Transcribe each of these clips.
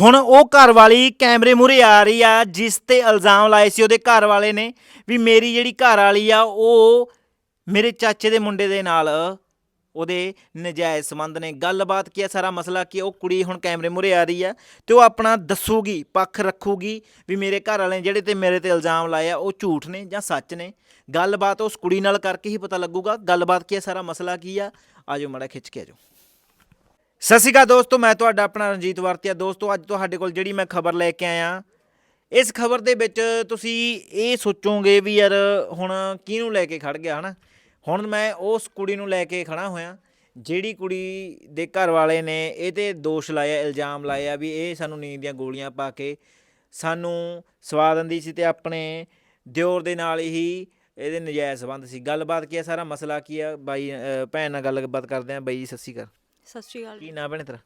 ਹੁਣ ਉਹ ਘਰ ਵਾਲੀ ਕੈਮਰੇ ਮੂਹਰੇ ਆ ਰਹੀ ਆ ਜਿਸ ਤੇ ਇਲਜ਼ਾਮ ਲਾਏ ਸੀ ਉਹਦੇ ਘਰ ਵਾਲੇ ਨੇ ਵੀ ਮੇਰੀ ਜਿਹੜੀ ਘਰ ਵਾਲੀ ਆ ਉਹ ਮੇਰੇ ਚਾਚੇ ਦੇ ਮੁੰਡੇ ਦੇ ਨਾਲ ਉਹਦੇ ਨਜਾਇਜ਼ ਸੰਬੰਧ ਨੇ। ਗੱਲਬਾਤ ਕੀ ਆ ਸਾਰਾ ਮਸਲਾ ਕੀ ਆ, ਉਹ ਕੁੜੀ ਹੁਣ ਕੈਮਰੇ ਮੂਹਰੇ ਆ ਰਹੀ ਆ ਤੇ ਉਹ ਆਪਣਾ ਦੱਸੂਗੀ ਪੱਖ ਰੱਖੂਗੀ ਵੀ ਮੇਰੇ ਘਰ ਵਾਲੇ ਨੇ ਜਿਹੜੇ ਤੇ ਮੇਰੇ ਤੇ ਇਲਜ਼ਾਮ ਲਾਏ ਆ ਉਹ ਝੂਠ ਨੇ ਜਾਂ ਸੱਚ ਨੇ। ਗੱਲਬਾਤ ਉਸ ਕੁੜੀ ਨਾਲ ਕਰਕੇ ਹੀ ਪਤਾ ਲੱਗੂਗਾ। ਗੱਲਬਾਤ ਕੀ ਆ ਸਾਰਾ ਮਸਲਾ ਕੀ ਆ? ਆਜੋ ਮੜਾ ਖਿੱਚ ਕੇ ਆਜੋ। ਸਤਿ ਸ਼੍ਰੀ ਅਕਾਲ ਦੋਸਤੋ, ਮੈਂ ਤੁਹਾਡਾ ਆਪਣਾ ਰਣਜੀਤ ਵਰਤੀਆ। ਦੋਸਤੋ, ਅੱਜ ਤੁਹਾਡੇ ਕੋਲ ਜਿਹੜੀ ਮੈਂ ਖਬਰ ਲੈ ਕੇ ਆਇਆ, ਇਸ ਖਬਰ ਦੇ ਵਿੱਚ ਤੁਸੀਂ ਇਹ ਸੋਚੋਗੇ ਵੀ ਯਾਰ ਹੁਣ ਕਿਹਨੂੰ ਲੈ ਕੇ ਖੜ ਗਿਆ, ਹਨਾ? ਹੁਣ ਮੈਂ ਉਸ ਕੁੜੀ ਨੂੰ ਲੈ ਕੇ ਖੜਾ ਹੋਇਆ, ਜਿਹੜੀ ਕੁੜੀ ਦੇ ਘਰ ਵਾਲੇ ਨੇ ਇਹ ਤੇ ਦੋਸ਼ ਲਾਇਆ, ਇਲਜ਼ਾਮ ਲਾਇਆ ਵੀ ਇਹ ਸਾਨੂੰ ਨੀਂਦ ਦੀਆਂ ਗੋਲੀਆਂ ਪਾ ਕੇ ਸਾਨੂੰ ਸਵਾ ਦਿੰਦੀ ਸੀ ਤੇ ਆਪਣੇ ਦਿਓਰ ਦੇ ਨਾਲ ਹੀ ਇਹਦੇ ਨਜਾਇਜ਼ ਸੰਬੰਧ ਸੀ। ਗੱਲਬਾਤ ਕੀ ਹੈ ਸਾਰਾ ਮਸਲਾ ਕੀ ਆ? ਬਾਈ ਭੈਣ ਨਾਲ ਗੱਲਬਾਤ ਕਰਦੇ ਆਂ। ਬਾਈ ਜੀ, ਸਤਿ ਸ਼੍ਰੀ ਅਕਾਲ। ਸਤਿ ਸ਼੍ਰੀ ਅਕਾਲ ਕੀ ਨਾਂ ਭੈਣੇ ਤੇਰਾ?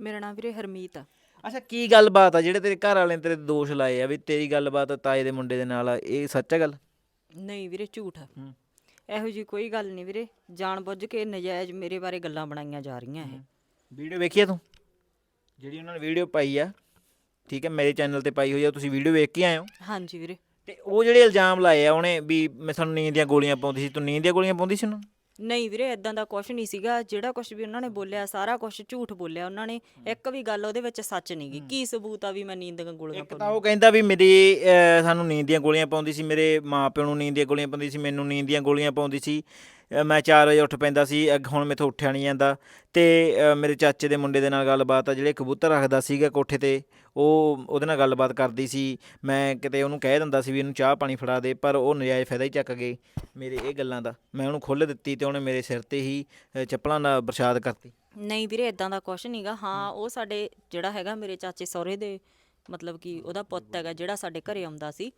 ਮੇਰਾ ਨਾਮ ਵੀਰੇ ਹਰਮੀਤ ਆ। ਅੱਛਾ ਕੀ ਗੱਲਬਾਤ ਆ? ਜਿਹੜੇ ਤੇਰੇ ਘਰ ਵਾਲੇ ਨੇ ਤੇਰੇ ਤੇ ਦੋਸ਼ ਲਾਏ ਆ ਵੀ ਤੇਰੀ ਗੱਲਬਾਤ ਤਾਏ ਦੇ ਮੁੰਡੇ ਦੇ ਨਾਲ ਆ ਇਹ ਸੱਚ ਹੈ ਗੱਲ? ਨਹੀਂ ਵੀਰੇ ਝੂਠ ਆ। ਹੂੰ। ਇਹੋ ਜੀ ਕੋਈ ਗੱਲ ਨਹੀਂ ਵੀਰੇ। ਜਾਣ ਬੁੱਝ ਕੇ ਨਜਾਇਜ਼ ਮੇਰੇ ਬਾਰੇ ਗੱਲਾਂ ਬਣਾਈਆਂ ਜਾ ਰਹੀਆਂ ਇਹ। ਵੀਡੀਓ ਵੇਖੀ ਆ ਤੂੰ? ਜਿਹੜੀ ਉਹਨਾਂ ਨੇ ਵੀਡੀਓ ਪਾਈ ਆ ਠੀਕ ਹੈ ਮੇਰੇ ਚੈਨਲ ਤੇ ਪਾਈ ਹੋਈ ਆ ਤੁਸੀਂ ਵੀਡੀਓ ਵੇਖ ਕੇ ਆਏ ਹੋ? ਹਾਂਜੀ ਵੀਰੇ। ਤੇ ਉਹ ਜਿਹੜੇ ਇਲਜ਼ਾਮ ਲਾਏ ਆ ਉਹਨੇ ਵੀ ਮੈਂ ਸਾਨੂੰ ਨੀਂਦ ਦੀਆਂ ਗੋਲੀਆਂ ਪਾਉਂਦੀ ਸੀ ਤੂੰ ਨੀਂਦ ਦੀਆਂ ਗੋਲੀਆਂ ਪਾਉਂਦੀ ਸੀ ਉਹਨਾਂ ਨੂੰ? ਨਹੀਂ ਵੀਰੇ ਇਦਾਂ ਦਾ ਕੁਝ ਨਹੀਂ ਸੀਗਾ। ਜਿਹੜਾ ਕੁਝ ਵੀ ਉਹਨਾਂ ਨੇ ਬੋਲਿਆ ਸਾਰਾ ਕੁਝ ਝੂਠ ਬੋਲਿਆ ਉਹਨਾਂ ਨੇ। ਇੱਕ ਵੀ ਗੱਲ ਉਹਦੇ ਵਿੱਚ ਸੱਚ ਨਹੀਂ ਗੀ। ਕੀ ਸਬੂਤ ਆ ਵੀ ਮੈਂ ਨੀਂਦ ਦੀਆਂ ਗੋਲੀਆਂ ਇੱਕ ਤਾਂ ਉਹ ਕਹਿੰਦਾ ਵੀ ਮੇਰੀ ਅਹ, ਸਾਨੂੰ ਨੀਂਦ ਦੀਆਂ ਗੋਲੀਆਂ ਪਾਉਂਦੀ ਸੀ। ਮੇਰੇ ਮਾਪਿਆਂ ਨੂੰ ਨੀਂਦ ਦੀਆਂ ਗੋਲੀਆਂ ਪਾਉਂਦੀ ਸੀ ਮੈਨੂੰ ਨੀਂਦ ਦੀਆਂ ਗੋਲੀਆਂ ਪਾਉਂਦੀ ਸੀ। ਮੈਂ 4 ਵਜੇ ਉੱਠ ਪੈਂਦਾ ਸੀ, ਅੱਗ ਹੁਣ ਮੇਥੋਂ ਉੱਠਿਆ ਨਹੀਂ ਜਾਂਦਾ। ਤੇ ਮੇਰੇ ਚਾਚੇ ਦੇ ਮੁੰਡੇ ਦੇ ਨਾਲ ਗੱਲਬਾਤ ਆ, ਜਿਹੜੇ ਕਬੂਤਰ ਰੱਖਦਾ ਸੀਗਾ ਕੋਠੇ ਤੇ, ਉਹ ਉਹਦੇ ਨਾਲ ਗੱਲਬਾਤ ਕਰਦੀ ਸੀ। ਮੈਂ ਕਿਤੇ ਉਹਨੂੰ ਕਹਿ ਦਿੰਦਾ ਸੀ ਵੀ ਇਹਨੂੰ ਚਾਹ ਪਾਣੀ ਫੜਾ ਦੇ, ਪਰ ਉਹ ਨਜਾਇਜ਼ ਫਾਇਦਾ ਹੀ ਚੱਕ ਗਏ ਮੇਰੇ ਇਹ ਗੱਲਾਂ ਦਾ। ਮੈਂ ਉਹਨੂੰ ਖੁੱਲ੍ਹ ਦਿੱਤੀ ਤੇ ਉਹਨੇ ਮੇਰੇ ਸਿਰ ਤੇ ਹੀ ਚੱਪਲਾਂ ਨਾਲ ਬਰਸਾਤ ਕਰਤੀ। ਨਹੀਂ ਵੀਰੇ ਇਦਾਂ ਦਾ ਕੁਝ ਨਹੀਂਗਾ ਹਾਂ, ਉਹ ਸਾਡੇ ਜਿਹੜਾ ਹੈਗਾ ਮੇਰੇ ਚਾਚੇ ਸਹੁਰੇ ਦੇ, ਮਤਲਬ ਕਿ ਉਹਦਾ ਪੁੱਤ ਹੈਗਾ, ਜਿਹੜਾ ਸਾਡੇ ਘਰੇ ਆਉਂਦਾ ਸੀ।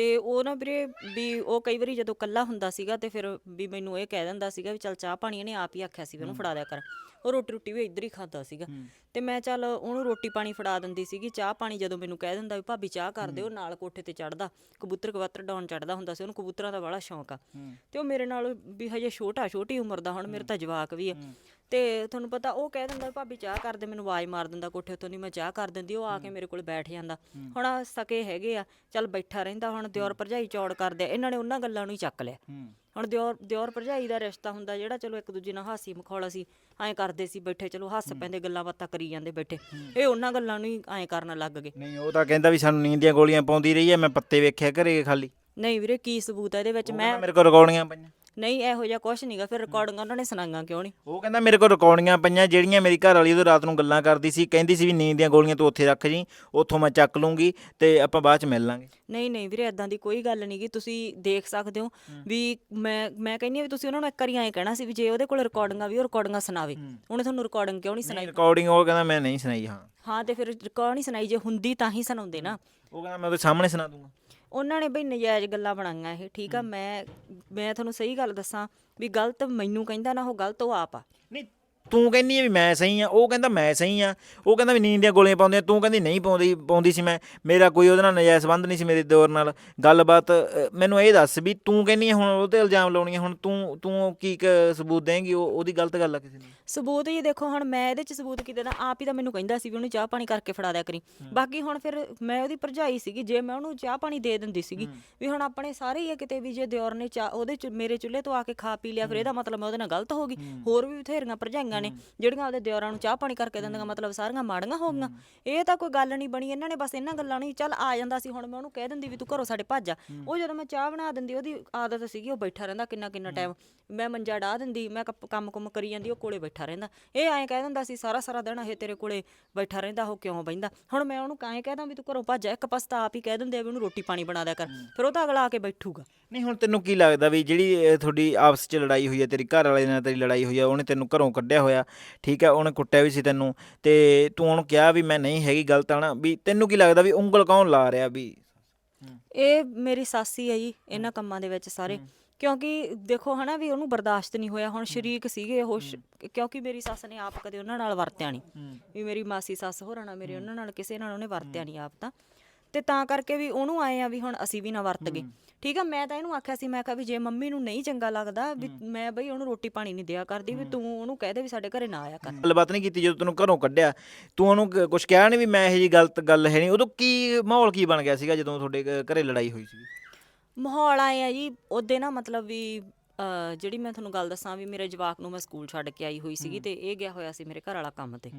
ਤੇ ਉਹ ਨਾ ਵੀਰੇ ਵੀ ਉਹ ਕਈ ਵਾਰੀ ਜਦੋਂ ਕੱਲਾ ਹੁੰਦਾ ਸੀਗਾ ਤੇ ਫਿਰ ਵੀ ਮੈਨੂੰ ਇਹ ਕਹਿ ਦਿੰਦਾ ਸੀਗਾ ਵੀ ਚੱਲ ਚਾਹ ਪਾਣੀ ਇਹਨੇ ਆਪ ਹੀ ਆਖਿਆ ਸੀ ਵੀ ਉਹਨੂੰ ਫੜਾ ਦਿਆ ਕਰ। ਉਹ ਰੋਟੀ ਰੋਟੀ ਵੀ ਇੱਧਰ ਹੀ ਖਾਂਦਾ ਸੀਗਾ। ਤੇ ਮੈਂ ਚੱਲ ਉਹਨੂੰ ਰੋਟੀ ਪਾਣੀ ਫੜਾ ਦਿੰਦੀ ਸੀਗੀ ਚਾਹ ਪਾਣੀ ਜਦੋਂ ਮੈਨੂੰ ਕਹਿ ਦਿੰਦਾ ਵੀ ਭਾਬੀ ਚਾਹ ਕਰ ਦਿਓ ਨਾਲ ਕੋਠੇ ਤੇ ਚੜਦਾ ਕਬੂਤਰ ਕਬੂਤਰ ਡਾਉਣ ਚੜਦਾ ਹੁੰਦਾ ਸੀ ਉਹਨੂੰ ਕਬੂਤਰਾਂ ਦਾ ਬੜਾ ਸ਼ੌਂਕ ਆ। ਤੇ ਉਹ ਮੇਰੇ ਨਾਲ ਵੀ ਹਜੇ ਛੋਟਾ ਛੋਟੀ ਉਮਰ ਦਾ ਹੁਣ ਮੇਰੇ ਤਾਂ ਜਵਾਕ ਵੀ ਆ। ਤੇ ਤੁਹਾਨੂੰ ਪਤਾ ਉਹ ਕਹਿ ਦਿੰਦਾ ਭਾਬੀ ਚਾਹ ਕਰ ਦੇ ਮੈਨੂੰ ਆਵਾਜ਼ ਮਾਰ ਦਿੰਦਾ ਕੋਠੇ ਤੋਂ ਨਹੀਂ ਮੈਂ ਚਾਹ ਕਰ ਦਿੰਦੀ ਉਹ ਆ ਕੇ ਮੇਰੇ ਕੋਲ ਬੈਠ ਜਾਂਦਾ। ਹੁਣ ਆਹ ਸਕੇ ਹੈਗੇ ਆ ਚੱਲ ਬੈਠਾ ਰਹਿੰਦਾ ਹੁਣ ਦਿਓਰ ਭਰਜਾਈ ਚੌੜ ਕਰਦੇ ਆ ਇਹਨਾਂ ਨੇ ਉਹਨਾਂ ਗੱਲਾਂ ਨੂੰ ਹੀ ਚੱਕ ਲਿਆ। ਹੁਣ ਦਿਓਰ ਦਿਓਰ ਭਰਜਾਈ ਦਾ ਰਿਸ਼ਤਾ ਹੁੰਦਾ ਜਿਹੜਾ ਚਲੋ ਇੱਕ ਦੂਜੇ ਨਾਲ ਹਾਸੀ ਮਖੌਲਾ ਸੀ ਐਂ ਕਰਦੇ ਸੀ ਬੈਠੇ ਚਲੋ ਹੱਸ ਪੈਂਦੇ ਗੱਲਾਂ ਬਾਤਾਂ ਕਰੀ ਜਾਂਦੇ ਬੈਠੇ। ਇਹ ਉਹਨਾਂ ਗੱਲਾਂ ਨੂੰ ਹੀ ਐਂ ਕਰਨ ਲੱਗ ਗਏ। ਨਹੀਂ ਉਹ ਤਾਂ ਕਹਿੰਦਾ ਵੀ ਸਾਨੂੰ ਨੀਂਦ ਦੀਆਂ ਗੋਲੀਆਂ ਪਾਉਂਦੀ ਰਹੀ ਹੈ ਮੈਂ ਪੱਤੇ ਵੇਖਿਆ ਘਰੇ ਖਾਲੀ। ਨਹੀਂ ਵੀਰੇ ਕੀ ਸਬੂਤ ਹੈ ਇਹਦੇ ਵਿੱਚ? ਮੈਂ ਮੇਰੇ ਕੋਲ ਰਿਕਾਰਡਿੰਗਾਂ ਪਈਆਂ। ਨਹੀਂ ਇਹੋ ਜਿਹਾ ਕੁਝ ਨਹੀਂਗਾ ਫਿਰ ਰਿਕਾਰਡਿੰਗਾਂ ਉਹਨਾਂ ਨੇ ਸੁਣਾਈਆਂ ਕਿਉਂ ਨਹੀਂ ਉਹ ਕਹਿੰਦਾ ਮੇਰੇ ਕੋਲ ਰਿਕਾਰਡਿੰਗਾਂ ਪਈਆਂ ਜਿਹੜੀਆਂ ਮੇਰੀ ਘਰ ਵਾਲੀ ਉਹਦੇ ਰਾਤ ਨੂੰ ਗੱਲਾਂ ਕਰਦੀ ਸੀ ਕਹਿੰਦੀ ਸੀ ਵੀ ਨੀਂਦ ਦੀਆਂ ਗੋਲੀਆਂ ਤੂੰ ਉੱਥੇ ਰੱਖ ਜੀ ਉੱਥੋਂ ਮੈਂ ਚੱਕ ਲੂੰਗੀ ਤੇ ਆਪਾਂ ਬਾਅਦ ਚ ਮਿਲ ਲਾਂਗੇ। ਨਹੀਂ ਨਹੀਂ ਵੀਰੇ ਇਦਾਂ ਦੀ ਕੋਈ ਗੱਲ ਨਹੀਂਗੀ ਤੁਸੀਂ ਦੇਖ ਸਕਦੇ ਹੋ ਵੀ ਮੈਂ ਮੈਂ ਕਹਿੰਨੀ ਆ ਵੀ ਤੁਸੀਂ ਉਹਨਾਂ ਨੂੰ ਇੱਕ ਵਾਰੀ ਐਂ ਕਹਿਣਾ ਸੀ ਵੀ ਜੇ ਉਹਦੇ ਕੋਲ ਰਿਕਾਰਡਿੰਗਾਂ ਵੀ ਉਹ ਰਿਕਾਰਡਿੰਗਾਂ ਸੁਣਾਵੇ। ਉਹਨੇ ਤੁਹਾਨੂੰ ਰਿਕਾਰਡਿੰਗ ਕਿਉਂ ਨਹੀਂ ਸੁਣਾਈ? ਰਿਕਾਰਡਿੰਗ ਉਹ ਕਹਿੰਦਾ ਮੈਂ ਨਹੀਂ ਸੁਣਾਈ ਹਾਂ। ਹਾਂ ਤੇ ਫਿਰ ਰਿਕਾਰਡ ਨਹੀਂ ਸੁਣਾਈ ਜੇ ਹੁੰਦੀ ਤਾਂ ਹੀ ਸੁਣਾਉਂਦੇ ਨਾ। ਉਹ ਕਹਿੰਦਾ ਮੈਂ ਉਹਦੇ ਸਾਹਮਣੇ ਸੁਣਾ ਦੂੰਗਾ। ਉਹਨਾਂ ਨੇ ਬਈ ਨਜਾਇਜ਼ ਗੱਲਾਂ ਬਣਾਈਆਂ ਇਹ ਠੀਕ ਆ? ਮੈਂ ਮੈਂ ਤੁਹਾਨੂੰ ਸਹੀ ਗੱਲ ਦੱਸਾਂ ਵੀ ਗਲਤ ਮੈਨੂੰ ਕਹਿੰਦਾ ਨਾ ਉਹ ਗਲਤ ਉਹ ਆਪ ਆ। ਨਹੀਂ ਤੂੰ ਕਹਿੰਦੀ ਹੈ ਵੀ ਮੈਂ ਸਹੀ ਆ ਉਹ ਕਹਿੰਦਾ ਮੈਂ ਸਹੀ ਆ ਉਹ ਕਹਿੰਦਾ ਵੀ ਨੀਂਦ ਦੀਆਂ ਗੋਲੀਆਂ ਪਾਉਂਦੇ ਆ, ਤੂੰ ਕਹਿੰਦੀ ਨਹੀਂ ਪਾਉਂਦੀ ਪਾਉਂਦੀ ਸੀ ਮੈਂ ਮੇਰਾ ਕੋਈ ਉਹਦੇ ਨਾਲ ਨਜਾਇਜ਼ ਸੰਬੰਧ ਨਹੀਂ ਸੀ ਮੇਰੇ ਦੌਰ ਨਾਲ ਗੱਲਬਾਤ ਮੈਨੂੰ ਇਹ ਦੱਸ ਵੀ ਤੂੰ ਕਹਿੰਦੀ ਹੁਣ ਉਹ ਤੇ ਇਲਜ਼ਾਮ ਲਾਉਣੀ ਹੁਣ ਤੂੰ ਤੂੰ ਕੀ ਸਬੂਤ ਦੇਂਗੀ ਉਹ ਉਹਦੀ ਗਲਤ ਗੱਲ ਆ ਕਿਸੇ ਨੇ ਸਬੂਤ ਜੀ ਦੇਖੋ ਹੁਣ ਮੈਂ ਇਹਦੇ ਚ ਸਬੂਤ ਕੀ ਦੇਣਾ ਆਪ ਹੀ ਤਾਂ ਮੈਨੂੰ ਕਹਿੰਦਾ ਸੀ ਵੀ ਉਹਨੂੰ ਚਾਹ ਪਾਣੀ ਕਰਕੇ ਫੜਾ ਦਿਆ ਕਰੀ। ਬਾਕੀ ਹੁਣ ਫਿਰ ਮੈਂ ਉਹਦੀ ਭਰਜਾਈ ਸੀਗੀ ਜੇ ਮੈਂ ਉਹਨੂੰ ਚਾਹ ਪਾਣੀ ਦੇ ਦਿੰਦੀ ਸੀਗੀ ਵੀ ਹੁਣ ਆਪਣੇ ਸਾਰੇ ਹੀ ਆ ਕਿਤੇ ਵੀ ਜੇ ਦਿਓਰ ਨੇ ਚਾਹ ਉਹਦੇ ਚ ਮੇਰੇ ਚੁੱਲ੍ਹੇ ਤੋਂ ਆ ਕੇ ਖਾ ਪੀ ਲਿਆ ਫਿਰ ਇਹਦਾ ਮਤਲਬ ਮੈਂ ਉਹਦੇ ਨਾਲ ਗਲਤ ਹੋ ਗਈ। ਹੋਰ ਵੀ ਬਥੇਰੀਆਂ ਭਰਜਾਈਆਂ ਨੇ, ਜਿਹੜੀਆਂ ਉਹਦੇ ਦਿਓਰਾਂ ਨੂੰ ਚਾਹ ਪਾਣੀ ਕਰਕੇ ਦਿੰਦੀਆਂ, ਮਤਲਬ ਸਾਰੀਆਂ ਮਾੜੀਆਂ ਹੋ ਗਈਆਂ। ਇਹ ਤਾਂ ਕੋਈ ਗੱਲ ਨਹੀਂ ਬਣੀ, ਇਹਨਾਂ ਨੇ ਬਸ ਇਹਨਾਂ ਗੱਲਾਂ ਨੂੰ ਹੀ ਚੱਲ ਆ ਜਾਂਦਾ ਸੀ, ਹੁਣ ਮੈਂ ਉਹਨੂੰ ਕਹਿ ਦਿੰਦੀ ਵੀ ਤੂੰ ਘਰੋਂ ਸਾਡੇ ਭੱਜ ਜਾ। ਉਹ ਜਦੋਂ ਮੈਂ ਚਾਹ ਬਣਾ ਦਿੰਦੀ, ਉਹਦੀ ਆਦਤ ਸੀਗੀ, ਉਹ ਬੈਠਾ ਰਹਿੰਦਾ ਕਿੰਨਾ ਕਿੰਨਾ ਟਾਈਮ ਮੈਂ ਮੰਜਾ ਢਾ ਦਿੰਦੀ, ਮੈਂ ਕੰਮ ਕੁਮ ਕਰੀ ਜਾਂਦੀ, ਉਹ ਕੋਲੇ ਬੈਠਾ ਰਹਿੰਦਾ। ਇਹ ਐਂ ਕਹਿ ਦਿੰਦਾ ਸੀ, ਸਾਰਾ ਸਾਰਾ ਦਿਨ ਇਹ ਤੇਰੇ ਕੋਲੇ ਬੈਠਾ ਰਹਿੰਦਾ, ਉਹ ਕਿਉਂ ਬੈਂਦਾ ਹੁਣ ਮੈਂ ਉਹਨੂੰ ਕਾਹੇ ਕਹਿਦਾ ਵੀ ਤੂੰ ਘਰੋਂ ਭੱਜ ਜਾ, ਇੱਕ ਪਸਤਾ ਆਪ ਹੀ ਕਹਿ ਦਿੰਦੇ ਆ ਵੀ ਉਹਨੂੰ ਰੋਟੀ ਪਾਣੀ ਬਣਾ ਦਿਆ ਕਰ, ਫਿਰ ਉਹ ਤਾਂ ਅਗਲਾ ਆ ਕੇ ਬੈਠੂਗਾ। ਨਹੀਂ, ਹੁਣ ਤੈਨੂੰ ਕੀ ਲੱਗਦਾ ਵੀ ਜਿਹੜੀ ਤੁਹਾਡੀ ਆਪਸ 'ਚ ਲੜਾਈ ਹੋਈ ਹੈ, ਤੇਰੀ ਘਰ ਵਾਲੇ ਨਾਲ ਤੇਰੀ ਲੜਾਈ ਹੋਈ ਹੈ, ਉਹਨੇ ਤੈਨੂੰ ਘਰੋਂ ਕੱਢਿਆ ਹੋਇਆ। ਠੀਕ ਹੈ ਉਹਨੇ ਕੁੱਟਿਆ ਵੀ ਸੀ ਤੈਨੂੰ। ਤੇ ਤੂੰ ਉਹਨੂੰ ਕਿਹਾ ਵੀ ਮੈਂ ਨਹੀਂ ਹੈਗੀ ਗਲਤ ਆਣਾ ਵੀ ਤੈਨੂੰ ਕੀ ਲੱਗਦਾ ਵੀ ਉਂਗਲ ਕੌਣ ਲਾ ਰਿਹਾ ਵੀ? ਇਹ ਮੇਰੀ ਸਾਸੀ ਹੈ ਜੀ ਇਹਨਾਂ ਕੰਮਾਂ ਦੇ ਵਿੱਚ ਸਾਰੇ। ਕਿਉਂਕਿ ਦੇਖੋ ਹਨਾ ਵੀ ਉਹਨੂੰ ਬਰਦਾਸ਼ਤ ਨਹੀਂ ਹੋਇਆ। ਹੁਣ ਸ਼ਰੀਕ ਸੀਗੇ ਉਹ ਕਿਉਂਕਿ ਮੇਰੀ ਸੱਸ ਨੇ ਆਪ ਕਦੇ ਉਹਨਾਂ ਨਾਲ ਵਰਤਿਆ ਨਹੀਂ। ਵੀ ਮੇਰੀ ਮਾਸੀ ਸੱਸ ਹੋਰਾਂ ਨਾਲ ਮੇਰੇ ਉਹਨਾਂ ਨਾਲ ਕਿਸੇ ਨਾਲ ਉਹਨੇ ਵਰਤਿਆ ਨਹੀਂ ਆਪ ਤਾਂ। ਤੇ ਤਾਂ ਕਰਕੇ ਵੀ ਉਹਨੂੰ ਆਏ ਆ ਵੀ ਹੁਣ ਅਸੀਂ ਵੀ ਨਾ ਵਰਤ ਗਏ। ਠੀਕ ਆ ਮੈਂ ਤਾਂ ਇਹਨੂੰ ਆਖਿਆ ਸੀ ਮੈਂ ਕਿਹਾ ਵੀ ਜੇ ਮੰਮੀ ਨੂੰ ਨਹੀਂ ਚੰਗਾ ਲੱਗਦਾ ਵੀ ਮੈਂ ਬਈ ਉਹਨੂੰ ਰੋਟੀ ਪਾਣੀ ਨਹੀਂ ਦਿਆ ਕਰਦੀ ਵੀ ਤੂੰ ਉਹਨੂੰ ਕਹਿ ਦੇ ਵੀ ਸਾਡੇ ਘਰੇ ਨਾ ਆਇਆ ਕਰ। ਗੱਲਬਾਤ ਨਹੀਂ ਕੀਤੀ ਜਦੋਂ ਤੈਨੂੰ ਘਰੋਂ ਕੱਢਿਆ ਤੂੰ ਉਹਨੂੰ ਕੁਝ ਕਿਹਾ ਨਹੀਂ ਵੀ ਮੈਂ ਇਹ ਜੀ ਗਲਤ ਗੱਲ ਹੈ ਨਹੀਂ ਉਦੋਂ ਕੀ ਮਾਹੌਲ ਕੀ ਬਣ ਗਿਆ ਸੀਗਾ ਜਦੋਂ ਤੁਹਾਡੇ ਘਰੇ ਲੜਾਈ ਹੋਈ ਸੀ ਮਾਹੌਲ ਆਏ ਆ ਜੀ ਉਹਦੇ ਨਾ ਮਤਲਬ ਵੀ ਜਿਹੜੀ ਮੈਂ ਤੁਹਾਨੂੰ ਗੱਲ ਦੱਸਾਂ ਵੀ ਮੇਰੇ ਜਵਾਕ ਨੂੰ ਮੈਂ ਸਕੂਲ ਛੱਡ ਕੇ ਆਈ ਹੋਈ ਸੀਗੀ ਤੇ ਇਹ ਗਿਆ ਹੋਇਆ ਸੀ ਮੇਰੇ ਘਰ ਵਾਲਾ ਕੰਮ ਤੇ।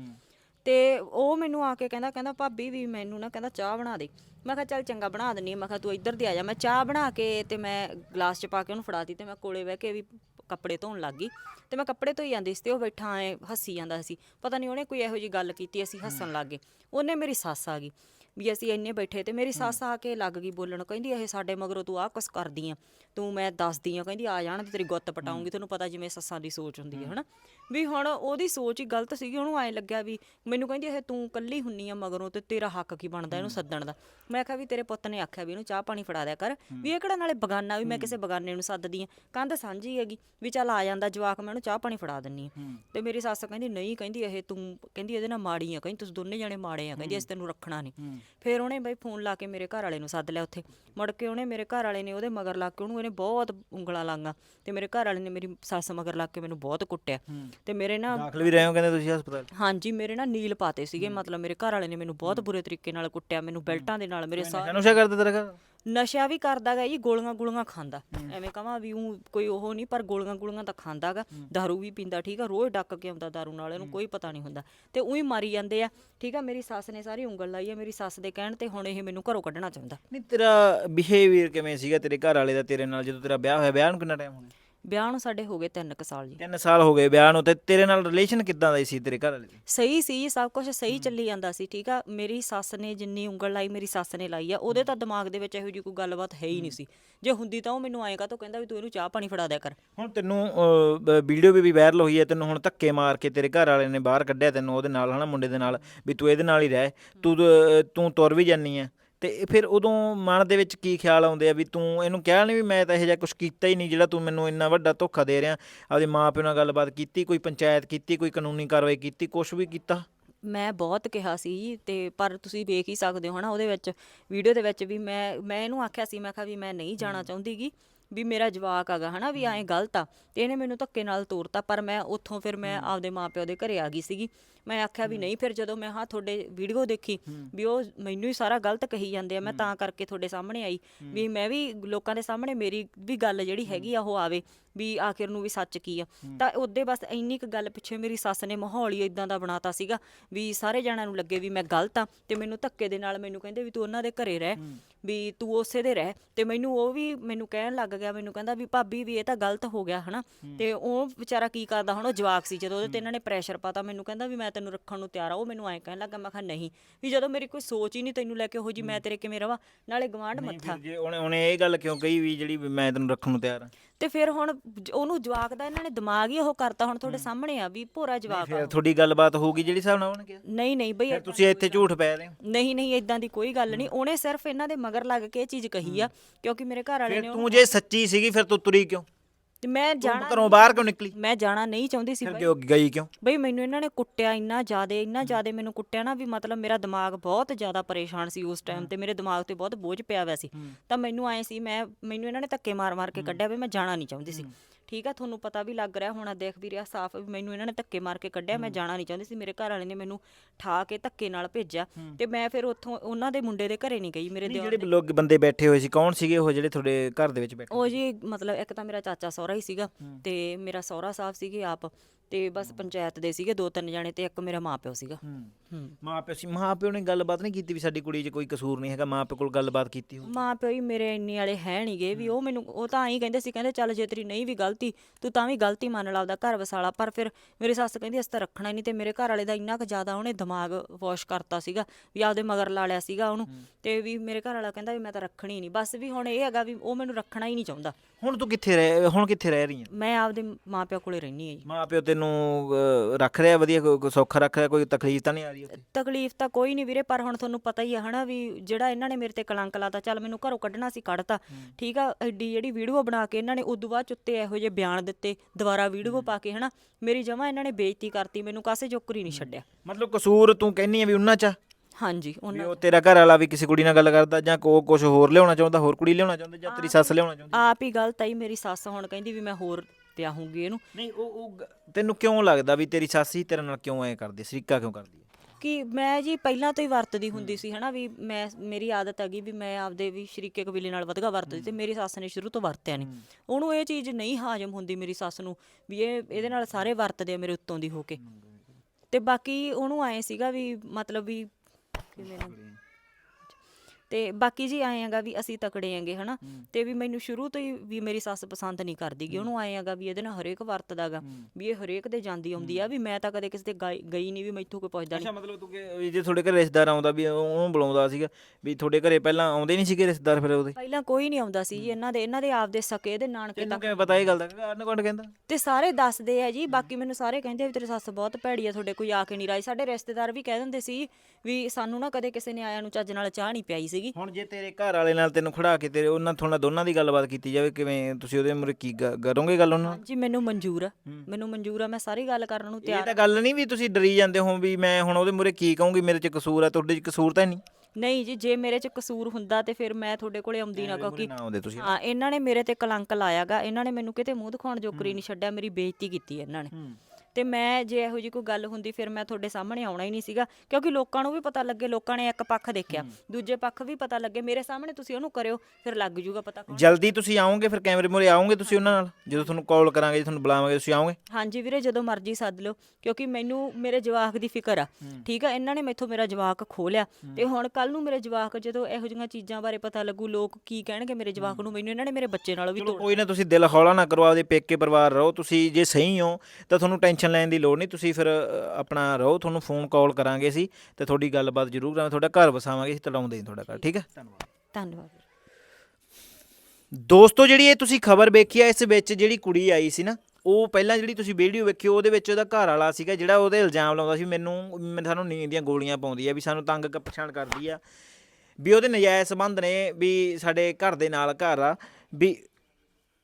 ਤੇ ਉਹ ਮੈਨੂੰ ਆ ਕੇ ਕਹਿੰਦਾ ਕਹਿੰਦਾ ਭਾਬੀ ਵੀ ਮੈਨੂੰ ਨਾ ਕਹਿੰਦਾ ਚਾਹ ਬਣਾ ਦੇ। ਮੈਂ ਕਿਹਾ, ਚੱਲ ਚੰਗਾ ਬਣਾ ਦਿੰਨੀ ਮੈਂ ਕਿਹਾ, ਤੂੰ ਇੱਧਰ ਦੇ ਆ ਜਾ। ਮੈਂ ਚਾਹ ਬਣਾ ਕੇ ਤੇ ਮੈਂ ਗਲਾਸ 'ਚ ਪਾ ਕੇ ਉਹਨੂੰ ਫੜਾਤੀ ਤੇ ਮੈਂ ਕੋਲੇ ਬਹਿ ਕੇ ਵੀ ਕੱਪੜੇ ਧੋਣ ਲੱਗ ਗਈ। ਤੇ ਮੈਂ ਕੱਪੜੇ ਧੋਈ ਜਾਂਦੀ ਸੀ ਤੇ ਉਹ ਬੈਠਾ ਐ ਹੱਸੀ ਜਾਂਦਾ ਸੀ। ਪਤਾ ਨਹੀਂ ਉਹਨੇ ਕੋਈ ਇਹੋ ਜੀ ਗੱਲ ਕੀਤੀ, ਅਸੀਂ ਹੱਸਣ ਲੱਗ ਗਏ। ਉਹਨੇ ਮੇਰੀ ਸੱਸ ਆ ਗਈ। ਵੀ ਅਸੀਂ ਇੰਨੇ ਬੈਠੇ ਤੇ ਮੇਰੀ ਸੱਸ ਆ ਕੇ ਲੱਗ ਗਈ ਬੋਲਣ ਕਹਿੰਦੀ ਇਹ ਸਾਡੇ ਮਗਰੋਂ ਤੂੰ ਆਹ ਕੁਛ ਕਰਦੀ ਆ ਤੂੰ ਮੈਂ ਦੱਸਦੀ ਆ ਕਹਿੰਦੀ ਆ ਜਾਣ ਤੇ ਤੇਰੀ ਗੁੱਤ ਪਟਾਉਂਗੀ ਤੈਨੂੰ ਪਤਾ ਜਿਵੇਂ ਸੱਸਾਂ ਦੀ ਸੋਚ ਹੁੰਦੀ ਹੈ। ਹਨਾ? ਵੀ ਹੁਣ ਉਹਦੀ ਸੋਚ ਹੀ ਗਲਤ ਸੀਗੀ ਉਹਨੂੰ ਐਂ ਲੱਗਿਆ ਵੀ ਮੈਨੂੰ ਕਹਿੰਦੀ ਇਹ ਤੂੰ ਕੱਲੀ ਹੁੰਨੀ ਆ ਮਗਰੋਂ ਤੇ ਤੇਰਾ ਹੱਕ ਕੀ ਬਣਦਾ ਇਹਨੂੰ ਸੱਦਣ ਦਾ? ਮੈਂ ਕਿਹਾ ਵੀ ਤੇਰੇ ਪੁੱਤ ਨੇ ਆਖਿਆ ਵੀ ਇਹਨੂੰ ਚਾਹ ਪਾਣੀ ਫੜਾ ਦਿਆ ਕਰ ਵੀ ਇਹ ਕਿਹੜਾ ਨਾਲੇ ਬਗਾਨਾ ਵੀ ਮੈਂ ਕਿਸੇ ਬਗਾਨੇ ਨੂੰ ਸੱਦਦੀ ਆ ਕੰਧ ਸਾਂਝੀ ਹੈਗੀ ਵੀ ਚੱਲ ਆ ਜਾਂਦਾ ਜਵਾਕ ਮੈਂ ਉਹਨੂੰ ਚਾਹ ਪਾਣੀ ਫੜਾ ਦਿੰਨੀ ਆ। ਤੇ ਮੇਰੀ ਸੱਸ ਕਹਿੰਦੀ ਨਹੀਂ ਕਹਿੰਦੀ ਇਹ ਤੂੰ ਕਹਿੰਦੀ ਇਹਦੇ ਨਾਲ ਮਾੜੀ ਆ ਕਹਿੰਦੀ ਤੁਸੀਂ ਦੋਨੇ ਜਣੇ ਮਾੜੇ ਆ ਕਹਿੰਦੀ ਅਸੀਂ ਤੈਨੂੰ ਰੱਖਣਾ ਨਹੀਂ ਫਿਰ ਉਹਨੇ ਬਈ ਫੋਨ ਲਾ ਕੇ ਮੇਰੇ ਘਰ ਵਾਲੇ ਨੂੰ ਸੱਦ ਲਿਆ ਉੱਥੇ। ਮੁੜ ਕੇ ਉਹਨੇ ਮੇਰੇ ਘਰ ਵਾਲੇ ਨੇ ਉਹਦੇ ਮਗਰ ਲਾ ਕੇ ਉਹਨੂੰ ਇਹਨੇ ਬਹੁਤ ਉਂਗਲਾਂ ਲਾਂਗਾ ਤੇ ਮੇਰੇ ਘਰ ਵਾਲੇ ਨੇ ਮੇਰੀ ਸੱਸ ਮਗਰ ਲਾ ਕੇ ਮੈਨੂੰ ਬਹੁਤ ਕੁੱਟਿਆ। ਤੇ ਮੇਰੇ ਨਾ ਦਾਖਲ ਵੀ ਰਹੇ ਹੋ ਕਹਿੰਦੇ ਤੁਸੀਂ ਹਸਪਤਾਲ? ਹਾਂਜੀ ਮੇਰੇ ਨਾ ਨੀਲ ਪਾਤੇ ਸੀਗੇ ਮਤਲਬ ਮੇਰੇ ਘਰ ਵਾਲੇ ਨੇ ਮੈਨੂੰ ਬਹੁਤ ਬੁਰੇ ਤਰੀਕੇ ਨਾਲ ਕੁੱਟਿਆ ਮੈਨੂੰ ਬੈਲਟਾਂ ਦੇ ਨਾਲ ਮੇਰੇ ਸਾ ਨਸ਼ਾ ਕਰਦਾ ਤੇਰਾ ਘਰ? ਨਸ਼ਾ ਵੀ ਕਰਦਾਗਾ ਜੀ ਗੋਲੀਆਂ ਗੋਲੀਆਂ ਖਾਂਦਾ ਐਵੇਂ ਕਹਾਂ ਵੀ ਉਹ ਕੋਈ ਉਹ ਨਹੀਂ ਪਰ ਗੋਲੀਆਂ ਗੋਲੀਆਂ ਤਾਂ ਖਾਂਦਾਗਾ दारू ਵੀ ਪੀਂਦਾ ਠੀਕ ਆ ਰੋਜ਼ ਡੱਕ ਕੇ ਆਉਂਦਾ दारू ਨਾਲ ਇਹਨੂੰ ਕੋਈ ਪਤਾ ਨਹੀਂ ਹੁੰਦਾ ਤੇ ਉਹੀ ਮਾਰੀ ਜਾਂਦੇ ਆ ਠੀਕ ਆ ਮੇਰੀ ਸੱਸ ਨੇ ਸਾਰੀ ਉਂਗਲ ਲਾਈ ਆ ਮੇਰੀ ਸੱਸ ਦੇ ਕਹਿਣ ਤੇ ਹੁਣ ਇਹ ਮੈਨੂੰ ਘਰੋਂ ਕੱਢਣਾ ਚਾਹੁੰਦਾ ਨਹੀਂ ਤੇਰਾ ਬਿਹੇਵੀਅਰ ਕਿਵੇਂ ਸੀਗਾ ਤੇਰੇ ਘਰ ਵਾਲੇ ਦਾ ਤੇਰੇ ਨਾਲ ਜਦੋਂ ਤੇਰਾ ਵਿਆਹ ਹੋਇਆ ਵਿਆਹ ਨੂੰ ਕਿੰਨਾ ਟਾਈਮ ਹੋ ਗਿਆ ਵਿਆਹ ਨੂੰ ਸਾਡੇ ਹੋ ਗਏ 3 ਕੁ ਸਾਲ ਜੀ। ਤਿੰਨ ਸਾਲ ਹੋ ਗਏ ਵਿਆਹ ਨੂੰ ਤੇ ਤੇਰੇ ਨਾਲ ਰਿਲੇਸ਼ਨ ਕਿੱਦਾਂ ਦਾ ਸੀ ਤੇਰੇ ਘਰ ਵਾਲੇ ਦੀ? ਸਹੀ ਸੀ ਸਭ ਕੁਝ ਸਹੀ ਚੱਲੀ ਜਾਂਦਾ ਸੀ ਠੀਕ ਆ? ਮੇਰੀ ਸੱਸ ਨੇ ਜਿੰਨੀ ਉਂਗਲ ਲਾਈ ਮੇਰੀ ਸੱਸ ਨੇ ਲਾਈ ਆ ਉਹਦੇ ਤਾਂ ਦਿਮਾਗ ਦੇ ਵਿੱਚ ਇਹੋ ਜਿਹੀ ਕੋਈ ਗੱਲਬਾਤ ਹੈ ਹੀ ਨਹੀਂ ਸੀ। ਜੇ ਹੁੰਦੀ ਤਾਂ ਉਹ ਮੈਨੂੰ ਆਏਗਾ ਤਾਂ ਕਹਿੰਦਾ ਵੀ ਤੂੰ ਇਹਨੂੰ ਚਾਹ ਪਾਣੀ ਫੜਾ ਦਿਆ ਕਰ। ਹੁਣ ਤੈਨੂੰ ਵੀਡੀਓ ਵੀ ਵਾਇਰਲ ਹੋਈ ਹੈ ਤੈਨੂੰ ਹੁਣ ਧੱਕੇ ਮਾਰ ਕੇ ਤੇਰੇ ਘਰ ਵਾਲੇ ਨੇ ਬਾਹਰ ਕੱਢਿਆ ਤੈਨੂੰ ਉਹਦੇ ਨਾਲ ਹਨਾ ਮੁੰਡੇ ਦੇ ਨਾਲ ਵੀ ਤੂੰ ਇਹਦੇ ਨਾਲ ਹੀ ਰਹਿ। ਤੂੰ ਤੂੰ ਤੁਰ ਵੀ ਜਾਨੀ ਆ। ਤੇ ਫਿਰ ਉਦੋਂ ਮਨ ਦੇ ਵਿੱਚ ਕੀ ਖਿਆਲ ਆਉਂਦੇ ਆ ਵੀ ਤੂੰ ਇਹਨੂੰ ਕਹਿ ਨਹੀਂ ਵੀ ਮੈਂ ਤਾਂ ਇਹ ਜਿਹਾ ਕੁਝ ਕੀਤਾ ਹੀ ਨਹੀਂ ਜਿਹੜਾ ਤੂੰ ਮੈਨੂੰ ਇੰਨਾ ਵੱਡਾ ਧੋਖਾ ਦੇ ਰਿਹਾ। ਆਪਦੇ ਮਾਪਿਓ ਨਾਲ ਗੱਲਬਾਤ ਕੀਤੀ ਕੋਈ ਪੰਚਾਇਤ ਕੀਤੀ ਕੋਈ ਕਾਨੂੰਨੀ ਕਾਰਵਾਈ ਕੀਤੀ ਕੁਝ ਵੀ ਕੀਤਾ? ਮੈਂ ਬਹੁਤ ਕਿਹਾ ਸੀ ਤੇ ਪਰ ਤੁਸੀਂ ਵੇਖ ਹੀ ਸਕਦੇ ਹੋ ਹਨਾ ਉਹਦੇ ਵਿੱਚ ਵੀਡੀਓ ਦੇ ਵਿੱਚ ਵੀ ਮੈਂ ਮੈਂ ਇਹਨੂੰ ਆਖਿਆ ਸੀ ਮੈਂ ਕਿਹਾ ਵੀ ਮੈਂ ਨਹੀਂ ਜਾਣਾ ਚਾਹੁੰਦੀਗੀ। ਵੀ ਮੇਰਾ ਜਵਾਕ ਹੈਗਾ ਹਨਾ ਵੀ ਐਂ ਗਲਤ ਆ ਤੇ ਇਹਨੇ ਮੈਨੂੰ ਧੱਕੇ ਨਾਲ ਤੋਰਤਾ ਪਰ ਮੈਂ ਉੱਥੋਂ ਫਿਰ ਮੈਂ ਆਪਦੇ ਮਾਪਿਓ ਦੇ ਘਰੇ ਆ ਗਈ ਸੀਗੀ। ਮੈਂ ਆਖਿਆ ਵੀ ਨਹੀਂ ਫਿਰ ਜਦੋਂ ਮੈਂ ਹਾਂ ਤੁਹਾਡੇ ਵੀਡੀਓ ਦੇਖੀ ਵੀ ਉਹ ਮੈਨੂੰ ਹੀ ਸਾਰਾ ਗਲਤ ਕਹੀ ਜਾਂਦੇ ਆ ਮੈਂ ਤਾਂ ਕਰਕੇ ਤੁਹਾਡੇ ਸਾਹਮਣੇ ਆਈ ਵੀ ਮੈਂ ਵੀ ਲੋਕਾਂ ਦੇ ਸਾਹਮਣੇ ਮੇਰੀ ਵੀ ਗੱਲ ਜਿਹੜੀ ਹੈਗੀ ਆ ਉਹ ਆਵੇ। ਵੀ ਆਖਿਰ ਨੂੰ ਵੀ ਸੱਚ ਕੀ ਆ। ਤਾਂ ਉਹਦੇ ਬਸ ਇੰਨੀ ਕੁ ਗੱਲ ਪਿੱਛੇ ਮੇਰੀ ਸੱਸ ਨੇ ਮਾਹੌਲ ਹੀ ਇਦਾਂ ਦਾ ਬਣਾਤਾ ਸੀਗਾ ਵੀ ਸਾਰੇ ਜਣਿਆਂ ਨੂੰ ਲੱਗੇ ਵੀ ਮੈਂ ਗਲਤ ਆ ਤੇ ਮੈਨੂੰ ਧੱਕੇ ਦੇ ਨਾਲ ਮੈਨੂੰ ਕਹਿੰਦੇ ਵੀ ਤੂੰ ਉਹਨਾਂ ਦੇ ਘਰੇ ਰਹਿ ਵੀ ਤੂੰ ਉਸੇ ਦੇ ਰਹਿ। ਤੇ ਮੈਨੂੰ ਉਹ ਵੀ ਮੈਨੂੰ ਕਹਿਣ ਲੱਗ ਗਿਆ ਮੈਨੂੰ ਕਹਿੰਦਾ ਵੀ ਭਾਬੀ ਵੀ ਇਹ ਤਾਂ ਗਲਤ ਹੋ ਗਿਆ ਹਨਾ। ਤੇ ਉਹ ਵਿਚਾਰਾ ਕੀ ਕਰਦਾ ਹੁਣ ਉਹ ਜਵਾਕ ਸੀ। ਜਦੋਂ ਉਹਦੇ ਤੇ ਇਹਨਾਂ ਨੇ ਪ੍ਰੈਸ਼ਰ ਪਾਤਾ ਮੈਨੂੰ ਕਹਿੰਦਾ ਵੀ ਮੈਂ ਤੈਨੂੰ ਰੱਖਣ ਨੂੰ ਤਿਆਰ ਆ। ਉਹ ਮੈਨੂੰ ਐਂ ਕਹਿਣ ਲੱਗਾ ਮੈਂ ਕਿਹਾ ਨਹੀਂ ਵੀ ਜਦੋਂ ਮੇਰੀ ਕੋਈ ਸੋਚ ਹੀ ਨਹੀਂ ਤੈਨੂੰ ਲੈ ਕੇ ਉਹੋ ਜੀ ਮੈਂ ਤੇਰੇ ਕਿਵੇਂ ਰਵਾਂ? ਨਾਲੇ ਗਵਾਂਢ ਮੱਥਾ। ਜੇ ਉਹਨੇ ਉਹਨੇ ਇਹ ਗੱਲ ਕਿਉਂ ਕਹੀ ਵੀ ਜਿਹੜੀ ਮੈਂ ਤੈਨੂੰ ਰੱਖਣ ਨੂੰ ਤਿਆਰ ਆ? ਤੇ ਫਿਰ ਹੁਣ ਜ- ਉਹਨੂੰ ਜਵਾਕ ਦਾ ਇਹਨਾਂ ਨੇ ਦਿਮਾਗ ਹੀ ਉਹ ਕਰਤਾ ਹੁਣ ਤੁਹਾਡੇ ਸਾਹਮਣੇ ਆ ਵੀ ਭੋਰਾ ਜਵਾਕ ਆ ਫਿਰ ਤੁਹਾਡੀ ਗੱਲਬਾਤ ਹੋਊਗੀ ਜਿਹੜੀ ਹਿਸਾਬ ਨਾਲ ਕਿਹਾ। ਨਹੀਂ ਨਹੀਂ ਬਈ ਫਿਰ ਤੁਸੀਂ ਇੱਥੇ ਝੂਠ ਪੈ ਰਹੇ ਹੋ। ਨਹੀਂ ਨਹੀਂ ਇਦਾਂ ਦੀ ਕੋਈ ਗੱਲ ਨਹੀਂ। ਉਹਨੇ ਸਿਰਫ ਇਹਨਾਂ ਦੇ ਮਗਰ ਲੱਗ ਕੇ ਇਹ ਚੀਜ਼ ਕਹੀ ਆ ਕਿਉਂਕਿ ਮੇਰੇ ਘਰ ਵਾਲੇ ਫਿਰ ਨੇ ਤੂੰ ਜੇ ਸੱਚੀ ਸੀਗੀ ਫਿਰ ਤੂੰ ਤੁਰੀ ਕਿਉਂ? ਤੇ ਮੈਂ ਜਾਣਾ ਘਰੋਂ ਬਾਹਰ ਕਿਉਂ ਨਿਕਲੀ? ਮੈਂ ਜਾਣਾ ਨਹੀਂ ਚਾਹੁੰਦੀ ਸੀ ਫਿਰ ਬਈ। ਕਿਉਂ ਗਈ ਕਿਉਂ? ਬਈ ਮੈਨੂੰ ਇਹਨਾਂ ਨੇ ਕੁੱਟਿਆ ਇੰਨਾ ਜ਼ਿਆਦੇ ਇੰਨਾ ਜ਼ਿਆਦੇ ਮੈਨੂੰ ਕੁੱਟਿਆ ਨਾ ਵੀ ਮਤਲਬ ਮੇਰਾ ਦਿਮਾਗ ਬਹੁਤ ਜ਼ਿਆਦਾ ਪਰੇਸ਼ਾਨ ਸੀ ਉਸ ਟਾਈਮ ਤੇ ਮੇਰੇ ਦਿਮਾਗ ਤੇ ਬਹੁਤ ਬੋਝ ਪਿਆ ਹੋਇਆ ਸੀ। ਤਾਂ ਮੈਨੂੰ ਐ ਸੀ ਮੈਂ ਮੈਨੂੰ ਇਹਨਾਂ ਨੇ ਧੱਕੇ ਮਾਰ ਮਾਰ ਕੇ ਕੱਢਿਆ ਵੀ ਮੈਂ ਜਾਣਾ ਨਹੀਂ ਚਾਹੁੰਦੀ ਸੀ। ਠੀਕ ਆ ਤੁਹਾਨੂੰ ਪਤਾ ਵੀ ਲੱਗ ਰਿਹਾ ਹੋਣਾ ਦੇਖ ਵੀ ਰਿਹਾ ਸਾਫ਼ ਵੀ ਮੈਨੂੰ ਇਹਨਾਂ ਨੇ ਧੱਕੇ ਮਾਰ ਕੇ ਕੱਢਿਆ ਮੈਂ ਜਾਣਾ ਨਹੀਂ ਚਾਹੁੰਦੀ ਸੀ ਮੇਰੇ ਘਰ ਵਾਲੇ ਨੇ ਮੈਨੂੰ ਠਾ ਕੇ ਧੱਕੇ ਨਾਲ ਭੇਜਿਆ ਤੇ ਮੈਂ ਫਿਰ ਉੱਥੋਂ ਉਹਨਾਂ ਦੇ ਮੁੰਡੇ ਦੇ ਘਰੇ ਨਹੀਂ ਗਈ ਮੇਰੇ ਦਿਓਰ ਜਿਹੜੇ ਲੋਕ ਬੰਦੇ ਬੈਠੇ ਹੋਏ ਸੀ ਕੌਣ ਸੀਗੇ ਉਹ ਜਿਹੜੇ ਤੁਹਾਡੇ ਘਰ ਦੇ ਵਿੱਚ ਬੈਠੇ? ਉਹ ਜੀ ਮਤਲਬ ਇੱਕ ਤਾਂ ਮੇਰਾ ਚਾਚਾ ਸਹੁਰਾ ਹੀ ਸੀਗਾ ਤੇ ਮੇਰਾ ਸਹੁਰਾ ਸਾਹਿਬ ਸੀਗੇ ਆਪ। ਤੇ ਬਸ ਪੰਚਾਇਤ ਦੇ ਸੀਗੇ ਦੋ ਤਿੰਨ ਜਣੇ ਤੇ ਇੱਕ ਮੇਰਾ ਮਾਪਿਓ ਸੀਗਾ। ਹੂੰ। ਮਾਪਿਓ ਸੀ ਮਾਪਿਓ ਨੇ ਗੱਲਬਾਤ ਨਹੀਂ ਕੀਤੀ ਵੀ ਸਾਡੀ ਕੁੜੀ 'ਚ ਕੋਈ ਕਸੂਰ ਨਹੀਂ ਹੈਗਾ ਮਾਪਿਓ ਕੋਲ ਗੱਲਬਾਤ ਕੀਤੀ ਹੋ ਮਾਂ ਪਿਓ ਹੀ ਮੇਰੇ ਇੰਨੇ ਵਾਲੇ ਹੈ ਨਹੀਂਗੇ ਵੀ ਉਹ ਮੈਨੂੰ ਉਹ ਤਾਂ ਐਂ ਕਹਿੰਦੇ ਸੀ ਕਹਿੰਦੇ ਚੱਲ ਜੇ ਤੇਰੀ ਨਹੀਂ ਵੀ ਗਲਤੀ ਤੂੰ ਤਾਂ ਵੀ ਗਲਤੀ ਮੰਨ ਲਾ ਆਪਦਾ ਘਰ ਵਸਾਲਾ ਪਰ ਫਿਰ ਮੇਰੀ ਸੱਸ ਕਹਿੰਦੀ ਅਸੀਂ ਤਾਂ ਰੱਖਣਾ ਹੀ ਨਹੀਂ ਤੇ ਮੇਰੇ ਘਰ ਵਾਲੇ ਦਾ ਇੰਨਾ ਕੁ ਜ਼ਿਆਦਾ ਉਹਨੇ ਦਿਮਾਗ ਵਾਸ਼ ਕਰਤਾ ਸੀਗਾ ਵੀ ਆਪਦੇ ਮਗਰ ਲਾ ਲਿਆ ਸੀਗਾ ਉਹਨੂੰ ਤੇ ਵੀ ਮੇਰੇ ਘਰ ਵਾਲਾ ਕਹਿੰਦਾ ਵੀ ਮੈਂ ਤਾਂ ਰੱਖਣੀ ਨਹੀਂ ਬਸ ਵੀ ਹੁਣ ਇਹ ਹੈਗਾ ਵੀ ਉਹ ਮੈਨੂੰ ਰੱਖਣਾ ਹੀ ਨਹੀਂ ਚਾਹੁੰਦਾ। ਹੁਣ ਤੂੰ ਕਿੱਥੇ ਰਹਿ ਹੁਣ ਕਿੱਥੇ ਰਹਿ ਰਹੀ ਹੈ ਮੈਂ ਆਪਦੇ ਮਾਂ ਪਿਓ ਕੋਲੇ ਰਹਿਣੀ ਹੈ ਜੀ। ਮਾਪਿਓ ਤੈਨੂੰ ਅਹ, ਰੱਖ ਰਿਹਾ ਵਧੀਆ ਕੋਈ ਕੋਈ ਸੌਖਾ ਰੱਖ ਰਿਹਾ ਕੋਈ ਤਕਲੀਫ ਤਾਂ ਨਹੀਂ ਆ ਰਹੀ ਉੱਥੇ? ਤਕਲੀਫ ਤਾਂ ਕੋਈ ਨਹੀਂ ਵੀਰੇ ਪਰ ਹੁਣ ਤੁਹਾਨੂੰ ਪਤਾ ਹੀ ਹੈ ਹਨਾ ਵੀ ਜਿਹੜਾ ਇਹਨਾਂ ਨੇ ਮੇਰੇ ਤੇ ਕਲੰਕ ਲਾਤਾ ਚੱਲ ਮੈਨੂੰ ਘਰੋਂ ਕੱਢਣਾ ਸੀ ਕੱਢਤਾ। ਠੀਕ ਆ ਐਡੀ ਜਿਹੜੀ ਵੀਡੀਓ ਬਣਾ ਕੇ ਇਹਨਾਂ ਨੇ ਉਦੋਂ ਬਾਅਦ ਚ ਉੱਤੇ ਇਹੋ ਜਿਹੇ ਬਿਆਨ ਦਿੱਤੇ ਦੁਬਾਰਾ ਵੀਡੀਓ ਪਾ ਕੇ ਹਨਾ ਮੇਰੀ ਜਮਾ ਇਹਨਾਂ ਨੇ ਬੇਇੱਜ਼ਤੀ ਕਰਤੀ ਮੈਨੂੰ ਕਾਸੇ ਜੋਕਰੀ ਨਹੀਂ ਛੱਡਿਆ। ਮਤਲਬ ਕਸੂਰ ਤੂੰ ਕਹਿੰਨੀ ਆ ਵੀ ਉਹਨਾਂ 'ਚ ਆ? ਹਾਂਜੀ ਵੀ ਉਹਨਾਂ ਉਹ ਤੇਰਾ ਘਰ ਵਾਲਾ ਵੀ ਕਿਸੇ ਕੁੜੀ ਨਾਲ ਗੱਲ ਕਰਦਾ ਜਾਂ ਕੋ ਕੁਝ ਹੋਰ ਲਿਆਉਣਾ ਚਾਹੁੰਦਾ ਹੋਰ ਕੁੜੀ ਲਿਆਉਣਾ ਚਾਹੁੰਦਾ ਜਾਂ ਤੇਰੀ ਸੱਸ ਲਿਆਉਣਾ ਚਾਹੁੰਦੀ? ਆਪ ਹੀ ਗਲਤ ਆਈ ਮੇਰੀ ਸੱਸ ਹੁਣ ਕਹਿੰਦੀ ਵੀ ਮੈਂ ਹੋਰ ਵਿਆਹੂੰਗੀ ਇਹਨੂੰ। ਨਹੀਂ ਉਹ ਉਹ ਗ- ਤੈਨੂੰ ਕਿਉਂ ਲੱਗਦਾ ਵੀ ਤੇਰੀ ਸੱਸ ਹੀ ਤੇਰੇ ਨਾਲ ਕਿਉਂ ਐ ਕਰਦੀ ਸ਼ਰੀਕਾ ਕਿਉਂ ਕਰਦੀ ਹੈ? ਕਿ ਮੈਂ ਜੀ ਪਹਿਲਾਂ ਤੋਂ ਹੀ ਵਰਤਦੀ ਹੁੰਦੀ ਸੀ ਹਨਾ ਵੀ ਮੈਂ ਮੇਰੀ ਆਦਤ ਹੈਗੀ ਵੀ ਮੈਂ ਆਪਦੇ ਵੀ ਸ਼ਰੀਕੇ ਕਬੀਲੇ ਨਾਲ ਵਧਗਾ ਵਰਤਦੀ ਤੇ ਮੇਰੀ ਸੱਸ ਨੇ ਸ਼ੁਰੂ ਤੋਂ ਵਰਤਿਆ ਨਹੀਂ ਉਹਨੂੰ ਇਹ ਚੀਜ਼ ਨਹੀਂ ਹਾਜ਼ਮ ਹੁੰਦੀ ਮੇਰੀ ਸੱਸ ਨੂੰ ਵੀ ਇਹ ਇਹਦੇ ਨਾਲ ਸਾਰੇ ਵਰਤਦੇ ਆ ਮੇਰੇ ਉੱਤੋਂ ਦੀ ਹੋ ਕੇ। ਤੇ ਬਾਕੀ ਉਹਨੂੰ ਆਏ ਸੀਗਾ ਵੀ ਮਤਲਬ ਵੀ ਕਿਵੇਂ ਨਾ ਤੇ ਬਾਕੀ ਜੀ ਆਏ ਹੈਗਾ ਵੀ ਅਸੀਂ ਤਕੜੇ ਆਂਗੇ ਹਨਾ? ਤੇ ਵੀ ਮੈਨੂੰ ਸ਼ੁਰੂ ਤੋਂ ਹੀ ਵੀ ਮੇਰੀ ਸੱਸ ਪਸੰਦ ਨਹੀਂ ਕਰਦੀ ਗੀ। ਉਹਨੂੰ ਆਏ ਹੈਗਾ ਵੀ ਇਹਦੇ ਨਾਲ ਹਰੇਕ ਵਰਤਦਾਗਾ ਵੀ ਇਹ ਹਰੇਕ ਦੇ ਜਾਂਦੀ ਆਉਂਦੀ ਆ ਵੀ ਮੈਂ ਤਾਂ ਕਦੇ ਕਿਸੇ ਦੇ ਗਈ- ਨਹੀਂ ਵੀ ਮੈਥੋਂ ਕੋਈ ਪੁੱਛਦਾ ਨਹੀਂ। ਅੱਛਾ ਮਤਲਬ ਤੂੰ ਕਿ ਜੇ ਤੁਹਾਡੇ ਘਰੇ ਰਿਸ਼ਤੇਦਾਰ ਆਉਂਦਾ ਵੀ ਉਹਨੂੰ ਬੁਲਾਉਂਦਾ ਸੀਗਾ ਵੀ ਤੁਹਾਡੇ ਘਰੇ ਪਹਿਲਾਂ ਆਉਂਦੇ ਨਹੀਂ ਸੀਗੇ ਰਿਸ਼ਤੇਦਾਰ ਫਿਰ ਉਹਦੇ? ਪਹਿਲਾਂ ਕੋਈ ਨਹੀਂ ਆਉਂਦਾ ਸੀ ਇਹਨਾਂ ਦੇ ਇਹਨਾਂ ਦੇ ਆਪਦੇ ਸਕੇ ਦੇ ਨਾਨਕੇ ਤੱਕ। ਕਿਵੇਂ ਪਤਾ ਇਹ ਗੱਲ ਦਾ ਕਾਰਨ ਕੌਣ ਕਹਿੰਦਾ? ਤੇ ਸਾਰੇ ਦੱਸਦੇ ਆ ਜੀ ਬਾਕੀ ਮੈਨੂੰ ਸਾਰੇ ਕਹਿੰਦੇ ਵੀ ਤੇਰੀ ਸੱਸ ਬਹੁਤ ਭੈੜੀ ਆ ਤੁਹਾਡੇ ਕੋਈ ਆ ਕੇ ਨਹੀਂ ਰਾਈ ਸਾਡੇ ਰਿਸ਼ਤੇਦਾਰ ਵੀ ਕਹਿ ਦਿੰਦੇ ਸੀ ਵੀ ਸਾਨੂੰ ਨਾ ਕਦੇ ਕਿਸੇ ਨੇ ਆਇਆ ਨੂੰ ਚੱਜ ਨਾਲ ਚਾਹ ਨਹੀਂ ਪਿਆਈ ਸੀਗੀ? ਹੁਣ ਜੇ ਤੇਰੇ ਘਰ ਵਾਲੇ ਨਾਲ ਤੈਨੂੰ ਖੜਾ ਕੇ ਤੇਰੇ ਉਹਨਾਂ ਥੋੜਾ ਦੋਨਾਂ ਦੀ ਗੱਲਬਾਤ ਕੀਤੀ ਜਾਵੇ ਕਿਵੇਂ ਤੁਸੀਂ ਉਹਦੇ ਮੁਰੇ ਕੀ ਗ- ਕਰੋਗੇ ਗੱਲ ਉਹਨਾਂ ਨਾਲ? ਜੀ ਮੈਨੂੰ ਮਨਜ਼ੂਰ ਆ। ਮੈਨੂੰ ਮਨਜ਼ੂਰ ਆ ਮੈਂ ਸਾਰੀ ਗੱਲ ਕਰਨ ਨੂੰ ਇਹ ਤਿਆਰ ਤਾਂ ਗੱਲ ਨਹੀਂ ਵੀ ਤੁਸੀਂ ਡਰੀ ਜਾਂਦੇ ਹੋ ਵੀ ਮੈਂ ਹੁਣ ਉਹਦੇ ਮੁਰੇ ਕੀ ਕਹੂੰਗੀ ਮੇਰੇ 'ਚ ਕਸੂਰ ਹੈ ਤੁਹਾਡੇ 'ਚ ਕਸੂਰ ਤਾਂ ਨਹੀਂ। ਨਹੀਂ ਜੀ ਜੇ ਮੇਰੇ 'ਚ ਕਸੂਰ ਹੁੰਦਾ ਤੇ ਫਿਰ ਮੈਂ ਤੁਹਾਡੇ ਕੋਲੇ ਆਉਂਦੀ ਨਾ ਕਿਉਂਕਿ ਨਾ ਆਉਂਦੇ ਤੁਸੀਂ। ਹਾਂ ਇਹਨਾਂ ਨੇ ਮੇਰੇ ਤੇ ਕਲੰਕ ਲਾਇਆਗਾ ਇਹਨਾਂ ਨੇ ਮੈਨੂੰ ਕਿਤੇ ਮੂੰਹ ਦਿਖਾਉਣ ਜੋਕਰੀ ਨਹੀਂ ਛੱਡਿਆ ਮੇਰੀ ਬੇਇੱਜ਼ਤੀ ਕੀਤੀ ਇਹਨਾਂ ਨੇ। ਤੇ ਮੈਂ ਜੇ ਇਹੋ ਜੀ ਕੋਈ ਗੱਲ ਹੁੰਦੀ ਫਿਰ ਮੈਂ ਤੁਹਾਡੇ ਸਾਹਮਣੇ ਆਉਣਾ ਹੀ ਨਹੀਂ ਸੀਗਾ। ਕਿਉਂਕਿ ਲੋਕਾਂ ਨੂੰ ਵੀ ਪਤਾ ਲੱਗੇ ਲੋਕਾਂ ਨੇ ਇੱਕ ਪੱਖ ਦੇਖਿਆ। ਦੂਜੇ ਪੱਖ ਵੀ ਪਤਾ ਲੱਗੇ ਮੇਰੇ ਸਾਹਮਣੇ ਤੁਸੀਂ ਉਹਨੂੰ ਕਰਿਓ ਫਿਰ ਲੱਗ ਜੂਗਾ ਪਤਾ ਕੌਣ। ਜਲਦੀ ਤੁਸੀਂ ਆਓਗੇ ਫਿਰ ਕੈਮਰੇ ਮੁਰੇ ਆਓਗੇ ਤੁਸੀਂ ਉਹਨਾਂ ਨਾਲ? ਜਦੋਂ ਤੁਹਾਨੂੰ ਕਾਲ ਕਰਾਂਗੇ ਜੇ ਤੁਹਾਨੂੰ ਬੁਲਾਵਾਂਗੇ ਤੁਸੀਂ ਆਓਗੇ? ਹਾਂਜੀ ਵੀਰੇ ਜਦੋਂ ਮਰਜ਼ੀ ਸੱਦ ਲਿਓ ਕਿਉਂਕਿ ਮੈਨੂੰ ਮੇਰੇ ਜਵਾਕ ਦੀ ਫਿਕਰ ਆ। ਠੀਕ ਆ ਇਹਨਾਂ ਨੇ ਮੈਥੋਂ ਮੇਰਾ ਜਵਾਕ ਖੋਹ ਲਿਆ ਤੇ ਹੁਣ ਕੱਲ ਨੂੰ ਮੇਰੇ ਜਵਾਕ ਜਦੋਂ ਇਹੋ ਜਿਹੀਆਂ ਚੀਜ਼ਾਂ ਬਾਰੇ ਪਤਾ ਲੱਗੂ ਲੋਕ ਕੀ ਕਹਿਣਗੇ ਮੇਰੇ ਜਵਾਕ ਨੂੰ ਮੈਨੂੰ ਇਹਨਾਂ ਨੇ ਮੇਰੇ ਬੱਚੇ ਨਾਲੋਂ ਵੀ ਚਲੋ ਤੋੜ ਕੋਈ ਨਾ ਤੁਸੀਂ ਦਿਲ ਹੌਲਾ ਨਾ ਕਰੋ ਆਪਦੇ ਪੇਕੇ ਪਰਿਵਾਰ ਰਹੋ। ਤੁਸੀਂ ਜੇ ਸਹੀ ਹੋ ਤਾਂ ਤੁਹਾਨੂੰ ਟੈਨਸ਼ਨ ਲੈਣ ਦੀ ਲੋੜ ਨਹੀਂ ਤੁਸੀਂ ਫਿਰ ਅ, ਆਪਣਾ ਰਹੋ ਤੁਹਾਨੂੰ ਫੋਨ ਕਾਲ ਕਰਾਂਗੇ ਅਸੀਂ ਤੇ ਤੁਹਾਡੀ ਗੱਲਬਾਤ ਜ਼ਰੂਰ ਕਰਾਂਗੇ ਤੁਹਾਡਾ ਘਰ ਵਸਾਵਾਂਗੇ ਅਸੀਂ ਤੜਾਉਂਦੇ ਨਹੀਂ ਤੁਹਾਡਾ ਘਰ ਠੀਕ ਹੈ? ਧੰਨਵਾਦ। ਧੰਨਵਾਦ ਵੀਰੇ। ਦੋਸਤੋ ਜਿਹੜੀ ਇਹ ਤੁਸੀਂ ਖਬਰ ਵੇਖੀ ਆ ਇਸ ਵਿੱਚ ਜਿਹੜੀ ਕੁੜੀ ਆਈ ਸੀ ਨਾ ਉਹ ਪਹਿਲਾਂ ਜਿਹੜੀ ਤੁਸੀਂ ਵੀਡੀਓ ਵੇਖੀ ਉਹਦੇ ਵਿੱਚ ਉਹਦਾ ਘਰ ਵਾਲਾ ਸੀਗਾ ਜਿਹੜਾ ਉਹਦੇ ਇਲਜ਼ਾਮ ਲਾਉਂਦਾ ਸੀ ਮੈਨੂੰ ਮੈਂ ਸਾਨੂੰ ਨੀਂਦ ਦੀਆਂ ਗੋਲੀਆਂ ਪਾਉਂਦੀ ਆ ਵੀ ਸਾਨੂੰ ਤੰਗ ਕ- ਪਛਾਣ ਕਰਦੀ ਆ। ਵੀ ਉਹਦੇ ਨਜਾਇਜ਼ ਸੰਬੰਧ ਨੇ ਵੀ ਸਾਡੇ ਘਰ ਦੇ ਨਾਲ ਘਰ ਆ ਵੀ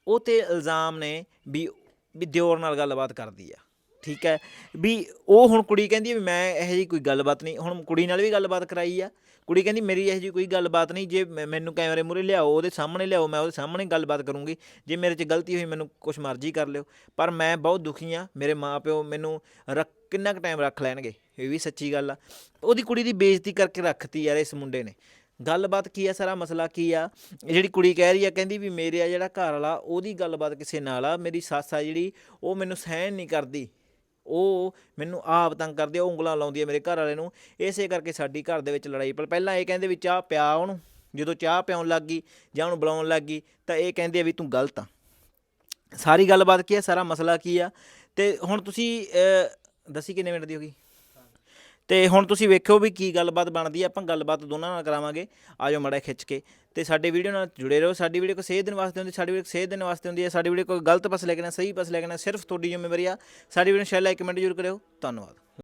ਉਹ ਤੇ ਇਲਜ਼ਾਮ ਨੇ ਵੀ ਵੀ ਦਿਓਰ ਨਾਲ ਗੱਲਬਾਤ ਕਰਦੀ ਆ। ਠੀਕ ਹੈ, ਵੀ ਉਹ ਹੁਣ ਕੁੜੀ ਕਹਿੰਦੀ ਵੀ ਮੈਂ ਇਹੋ ਜਿਹੀ ਕੋਈ ਗੱਲਬਾਤ ਨਹੀਂ, ਹੁਣ ਕੁੜੀ ਨਾਲ ਵੀ ਗੱਲਬਾਤ ਕਰਾਈ ਆ। ਕੁੜੀ ਕਹਿੰਦੀ ਮੇਰੀ ਇਹੋ ਜਿਹੀ ਕੋਈ ਗੱਲਬਾਤ ਨਹੀਂ, ਜੇ ਮੈਂ- ਮੈਨੂੰ ਕੈਮਰੇ ਮੂਹਰੇ ਲਿਆਓ, ਉਹਦੇ ਸਾਹਮਣੇ ਲਿਆਓ, ਮੈਂ ਉਹਦੇ ਸਾਹਮਣੇ ਗੱਲਬਾਤ ਕਰੂੰਗੀ। ਜੇ ਮੇਰੇ 'ਚ ਗਲਤੀ ਹੋਈ, ਮੈਨੂੰ ਕੁਛ ਮਰਜ਼ੀ ਕਰ ਲਿਓ। ਪਰ ਮੈਂ ਬਹੁਤ ਦੁਖੀ ਆ, ਮੇਰੇ ਮਾਪਿਓ ਮੈਨੂੰ ਰੱਖ, ਕਿੰਨਾ ਕੁ ਟਾਈਮ ਰੱਖ ਲੈਣਗੇ, ਇਹ ਵੀ ਸੱਚੀ ਗੱਲ ਆ। ਉਹਦੀ ਕੁੜੀ ਦੀ ਬੇਇੱਜ਼ਤੀ ਕਰਕੇ ਰੱਖਤੀ ਯਾਰ ਇਸ ਮੁੰਡੇ ਨੇ। ਗੱਲਬਾਤ ਕੀ ਆ, ਸਾਰਾ ਮਸਲਾ ਕੀ ਆ? ਜਿਹੜੀ ਕੁੜੀ ਕਹਿ ਰਹੀ ਆ, ਕਹਿੰਦੀ ਵੀ ਮੇਰੇ ਆ ਜਿਹੜਾ ਘਰ ਵਾਲਾ, ਉਹਦੀ ਗੱਲਬਾਤ ਕਿਸੇ ਨਾਲ ਆ। ਮੇਰੀ ਸੱਸ ਆ ਜਿਹੜੀ, ਉਹ ਮੈਨੂੰ ਸਹਿਣ ਨਹੀਂ ਕਰਦੀ। ਉਹ ਮੈਨੂੰ ਆਪ ਤੰਗ ਕਰਦੀ ਆ, ਉਹ ਉਂਗਲਾਂ ਲਾਉਂਦੀ ਆ ਮੇਰੇ ਘਰ ਵਾਲੇ ਨੂੰ। ਇਸੇ ਕਰਕੇ ਸਾਡੀ ਘਰ ਦੇ ਵਿੱਚ ਲੜਾਈ ਪਰ ਪਹਿਲਾਂ ਇਹ ਕਹਿੰਦੇ ਵੀ ਚਾਹ ਪਿਆ ਉਹਨੂੰ। ਜਦੋਂ ਚਾਹ ਪਿਆਉਣ ਲੱਗ ਗਈ ਜਾਂ ਉਹਨੂੰ ਬੁਲਾਉਣ ਲੱਗ ਗਈ, ਤਾਂ ਇਹ ਕਹਿੰਦੇ ਆ ਵੀ ਤੂੰ ਗਲਤ ਆ। ਸਾਰੀ ਗੱਲਬਾਤ ਕੀ ਆ? ਸਾਰਾ ਮਸਲਾ ਕੀ ਆ? ਤੇ ਹੁਣ ਤੁਸੀਂ ਦੱਸੀ ਕਿੰਨੇ ਮਿੰਟ ਦੀ ਹੋ ਗਈ? ਤੇ ਹੁਣ ਤੁਸੀਂ ਵੇਖਿਓ ਵੀ ਕੀ ਗੱਲਬਾਤ ਬਣਦੀ ਹੈ ਆਪਾਂ ਗੱਲਬਾਤ ਦੋਨਾਂ ਨਾਲ ਕਰਾਵਾਂਗੇ। ਆਜੋ ਮੜਾ ਖਿੱਚ ਕੇ। ਤੇ ਸਾਡੀ ਵੀਡੀਓ ਨਾਲ ਜੁੜੇ ਰਹੋ। ਸਾਡੀ ਵੀਡੀਓ ਕੋ ਸੇਧ ਦੇਣ ਵਾਸਤੇ ਹੁੰਦੀ, ਸਾਡੀ ਵੀਡੀਓ ਸੇਧ ਦੇਣ ਵਾਸਤੇ ਹੁੰਦੀ ਹੈ ਸਾਡੀ ਵੀਡੀਓ ਕੋਈ ਗਲਤ ਪਾਸੇ ਲੈ ਕੇ ਨਾ, ਸਹੀ ਪਾਸੇ ਲੈ ਕੇ ਨਾ, ਸਿਰਫ ਤੁਹਾਡੀ ਜ਼ਿੰਮੇਵਾਰੀ ਆ। ਸਾਡੀ ਵੀਡੀਓ ਨੂੰ ਸ਼ੇਅਰ ਲਾਈਕ ਕਮੈਂਟ ਜ਼ਰੂਰ ਕਰਿਓ। ਧੰਨਵਾਦ।